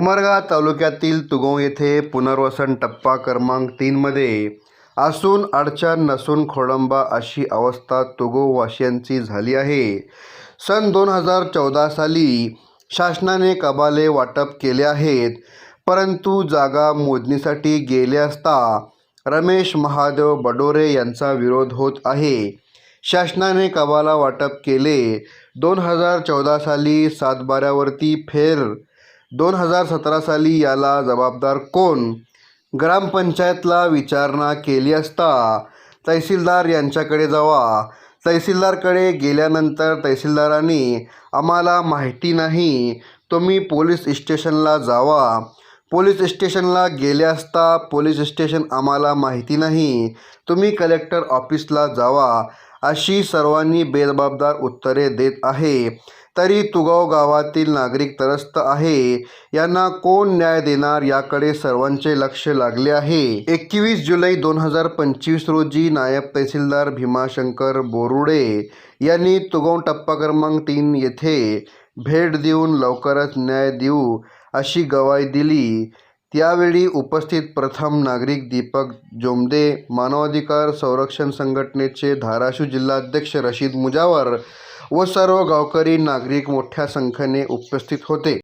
उमरगा तालुक्यातील तुगो येथे पुनर्वसन टप्पा क्रमांक तीनमध्ये असून अडचण नसून खोळंबा अशी अवस्था तुगोवासियांची झाली आहे. सन दोन हजार चौदा साली शासनाने कबाले वाटप केले आहेत परंतु जागा मोजणीसाठी गेले असता रमेश महादेव बडोरे यांचा विरोध होत आहे. शासनाने कबाला वाटप केले. दोन हजार चौदा साली सातबाऱ्यावरती फेर दोन हजार सतरा साली याला जबाबदार कोण? ग्रामपंचायतला विचारणा केली असता तहसीलदार यांच्याकडे जावा. तहसीलदारकडे गेल्यानंतर तहसीलदारांनी आम्हाला माहिती नाही तुम्ही पोलीस स्टेशनला जावा. पोलीस स्टेशनला गेले असता पोलीस स्टेशन आम्हाला माहिती नाही. तुम्ही कलेक्टर ऑफिसला जावा. अशी सर्वांनी बेजबाबदार उत्तरे देत आहे. तरी तुगाव गावातील नागरिक त्रस्त आहे. यांना कोण न्याय देणार याकडे सर्वांचे लक्ष लागले आहे. एकवीस जुलै दोन हजार पंचवीस रोजी नायब तहसीलदार भीमाशंकर बोरुडे यांनी तुगाव टप्पा क्रमांक तीन येथे भेट देऊन लवकरच न्याय देऊ अशी गवाही दिली. त्यावेळी उपस्थित प्रथम नागरिक दीपक जोमदे मानवाधिकार संरक्षण संघटनेचे धाराशिव जिल्हाध्यक्ष रशीद मुजावर व सर्व गावकरी नागरिक मोठ्या संख्येने उपस्थित होते.